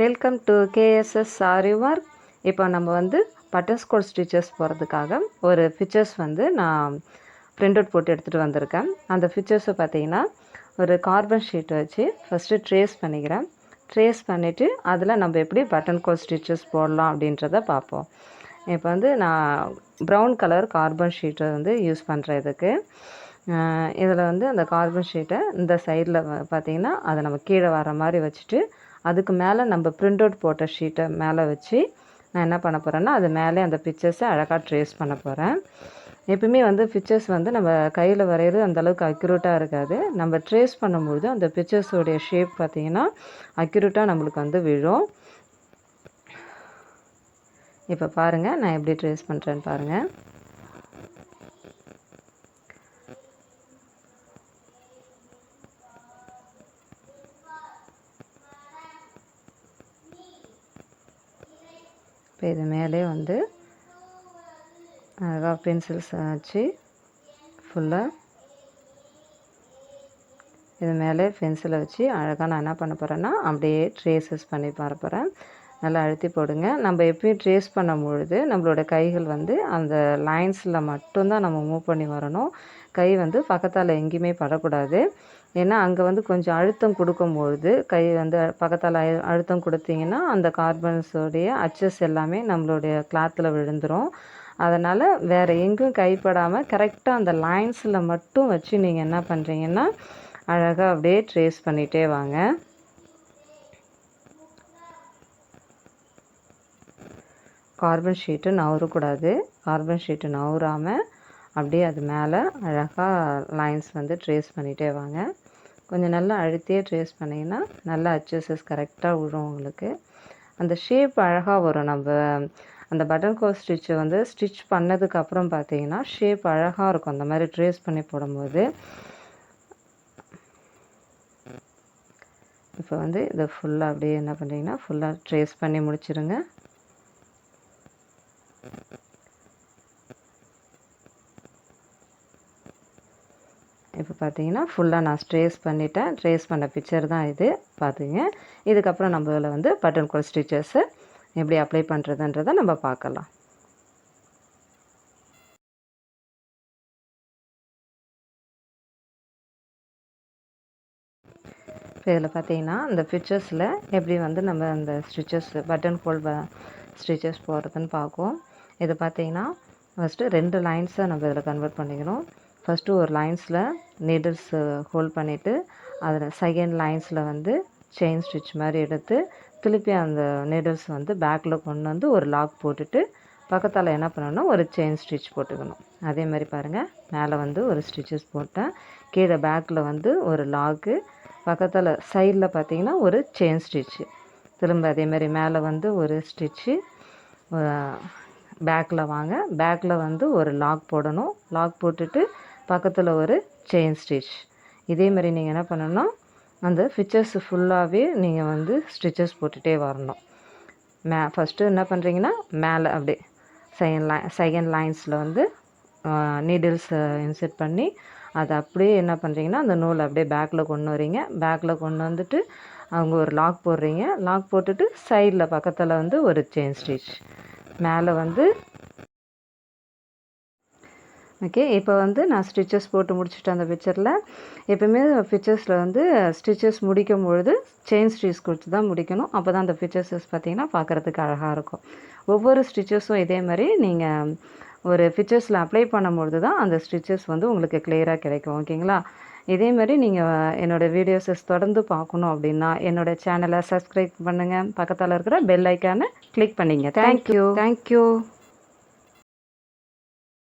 Welcome to KSS sari work இப்போ நம்ம வந்து பட்டர்ஸ்கோட் ஸ்டிச்சஸ் போகிறதுக்காக ஒரு ஃபிச்சர்ஸ் வந்து நான் பிரிண்ட் அவுட் போட்டு எடுத்துகிட்டு வந்திருக்கேன். அந்த ஃபிச்சர்ஸை பார்த்தீங்கன்னா ஒரு கார்பன் ஷீட் வச்சு ஃபஸ்ட்டு ட்ரேஸ் பண்ணிக்கிறேன். ட்ரேஸ் பண்ணிவிட்டு அதில் நம்ம எப்படி பட்டன் கோட் ஸ்டிச்சஸ் போடலாம் அப்படின்றத பார்ப்போம். இப்போ வந்து நான் ப்ரௌன் கலர் கார்பன் ஷீட்டை வந்து யூஸ் பண்ணுறேன் இதுக்கு. இதில் வந்து அந்த கார்பன் ஷீட்டை இந்த சைடில் பார்த்தீங்கன்னா அதை நம்ம கீழே வர மாதிரி வச்சுட்டு அதுக்கு மேலே நம்ம பிரிண்ட் அவுட் போட்ட ஷீட்டை மேலே வச்சு நான் என்ன பண்ண போகிறேன்னா அது மேலே அந்த பிக்சர்ஸை அழகாக ட்ரேஸ் பண்ண போகிறேன் எப்பவுமே வந்து பிக்சர்ஸ் வந்து நம்ம கையில் வரைகிறது அந்தளவுக்கு அக்யூரேட்டாக இருக்காது. நம்ம ட்ரேஸ் பண்ணும்போது அந்த பிக்சர்ஸோடைய ஷேப் பார்த்திங்கன்னா அக்யூரேட்டாக நம்மளுக்கு வந்து விழும். இப்போ பாருங்கள் நான் எப்படி ட்ரேஸ் பண்ணுறேன்னு பாருங்கள் இப்போ இது மேலே வந்து அழகாக பென்சில்ஸ் வச்சு ஃபுல்லாக இது மேலே பென்சிலை வச்சு அழகாக நான் என்ன பண்ண போகிறேன்னா அப்படியே ட்ரேசஸ் பண்ணி பார நல்லா அழுத்தி போடுங்க. நம்ம எப்பயும் ட்ரேஸ் பண்ணும்பொழுது நம்மளோட கைகள் வந்து அந்த லைன்ஸில் மட்டும்தான் நம்ம மூவ் பண்ணி வரணும். கை வந்து பக்கத்தால் எங்கேயுமே படக்கூடாது. ஏன்னா அங்கே வந்து கொஞ்சம் அழுத்தம் கொடுக்கும்பொழுது கை வந்து பக்கத்தால் அழுத்தம் கொடுத்தீங்கன்னா அந்த கார்பன்ஸோடைய அச்சஸ் எல்லாமே நம்மளுடைய கிளாத்தில் விழுந்துடும் அதனால் வேறு எங்கும் கைப்படாமல் கரெக்டாக அந்த லைன்ஸில் மட்டும் வச்சு நீங்கள் என்ன பண்ணுறீங்கன்னா அழகாக அப்படியே ட்ரேஸ் பண்ணிகிட்டே வாங்க. கார்பன் ஷீட்டு நவரக்கூடாது கார்பன் ஷீட்டு நவராமல் அப்படியே அது மேலே அழகாக லைன்ஸ் வந்து ட்ரேஸ் பண்ணிகிட்டே வாங்க. கொஞ்சம் நல்லா அழுத்தியே ட்ரேஸ் பண்ணிங்கன்னா நல்லா அச்சஸஸ் கரெக்டாக விழும் உங்களுக்கு. அந்த ஷேப் அழகாக வரும். நம்ம அந்த பட்டன் கோல் ஸ்டிச்சு வந்து ஸ்டிச் பண்ணதுக்கப்புறம் பார்த்தீங்கன்னா ஷேப் அழகாக இருக்கும். அந்த மாதிரி ட்ரேஸ் பண்ணி போடும்போது. இப்போ வந்து இதை ஃபுல்லாக அப்படியே என்ன பண்ணுறீங்கன்னா ஃபுல்லாக ட்ரேஸ் பண்ணி முடிச்சிருங்க. இப்போ பார்த்தீங்கன்னா ஃபுல்லாக நான் ஸ்ட்ரேஸ் பண்ணிட்டேன். ட்ரேஸ் பண்ண பிக்சர் தான் இது. பார்த்துங்க. இதுக்கப்புறம் நம்ம இதில் வந்து பட்டன் கோல் ஸ்டிச்சஸ்ஸு எப்படி அப்ளை பண்ணுறதுன்றதை நம்ம பார்க்கலாம். இப்போ இதில் பார்த்தீங்கன்னா இந்த பிக்சர்ஸில் எப்படி வந்து நம்ம அந்த ஸ்டிச்சஸ் பட்டன் ஹோல் ஸ்டிச்சஸ் போடுறதுன்னு பார்க்கும் இது பார்த்தீங்கன்னா ஃபஸ்ட்டு ரெண்டு லைன்ஸை நம்ம இதில் கன்வெர்ட் பண்ணிக்கணும். ஃபஸ்ட்டு ஒரு லைன்ஸில் நீடில்ஸ் ஹோல்ட் பண்ணிவிட்டு அதில் செகண்ட் லைன்ஸில் வந்து செயின் ஸ்டிச் மாதிரி எடுத்து திருப்பி அந்த நீடில்ஸ் வந்து பேக்கில் கொண்டு வந்து ஒரு லாக் போட்டுட்டு பக்கத்தால் என்ன பண்ணணும்னா ஒரு செயின் ஸ்டிச் போட்டுக்கணும். அதே மாதிரி பாருங்கள் மேலே வந்து ஒரு ஸ்டிச்சஸ் போட்டேன். கீழே பேக்கில் வந்து ஒரு லாக்கு பக்கத்தில் சைடில் பார்த்தீங்கன்னா ஒரு செயின் ஸ்டிச்சு திரும்ப அதே மாதிரி மேலே வந்து ஒரு ஸ்டிச்சு பேக்கில் வாங்க. பேக்கில் வந்து ஒரு லாக் போடணும். லாக் போட்டுட்டு பக்கத்தில் ஒரு செயின் ஸ்டிச் இதே மாதிரி நீங்கள் என்ன பண்ணணும்னா அந்த ஃபிச்சர்ஸ் ஃபுல்லாகவே நீங்கள் வந்து ஸ்டிச்சஸ் போட்டுகிட்டே வரணும். மே ஃபஸ்ட்டு என்ன பண்ணுறீங்கன்னா மேலே அப்படியே செகண்ட் லை செகண்ட் லைன்ஸில் வந்து நீடில்ஸ் இன்செர்ட் பண்ணி அதை அப்படியே என்ன பண்ணுறீங்கன்னா அந்த நூலை அப்படியே பேக்கில் கொண்டு வரீங்க. பேக்கில் கொண்டு வந்துட்டு அவங்க ஒரு லாக் போடுறீங்க. லாக் போட்டுட்டு சைடில் பக்கத்தில் வந்து ஒரு செயின் ஸ்டிச் மேலே வந்து ஓகே இப்போ வந்து நான் ஸ்டிச்சஸ் போட்டு முடிச்சுட்டேன் அந்த பிக்சரில் எப்போவுமே பிக்சர்ஸில் வந்து ஸ்டிச்சஸ் முடிக்கும் பொழுது செயின் ஸ்டிச் கொடுத்து தான் முடிக்கணும். அப்போ தான் அந்த பிக்சர்ஸஸ் பார்த்திங்கன்னா பார்க்குறதுக்கு அழகாக இருக்கும். ஒவ்வொரு ஸ்டிச்சஸும் இதே மாதிரி நீங்கள் ஒரு பிக்சர்ஸில் அப்ளை பண்ணும்பொழுது தான் அந்த ஸ்டிச்சஸ் வந்து உங்களுக்கு கிளியராக கிடைக்கும். ஓகேங்களா இதே மாதிரி நீங்கள் என்னோடய வீடியோஸஸ் தொடர்ந்து பார்க்கணும் அப்படின்னா என்னோடய சேனலை சப்ஸ்கிரைப் பண்ணுங்கள் பக்கத்தில் இருக்கிற பெல் ஐக்கானை கிளிக் பண்ணிங்க. Thank you thank you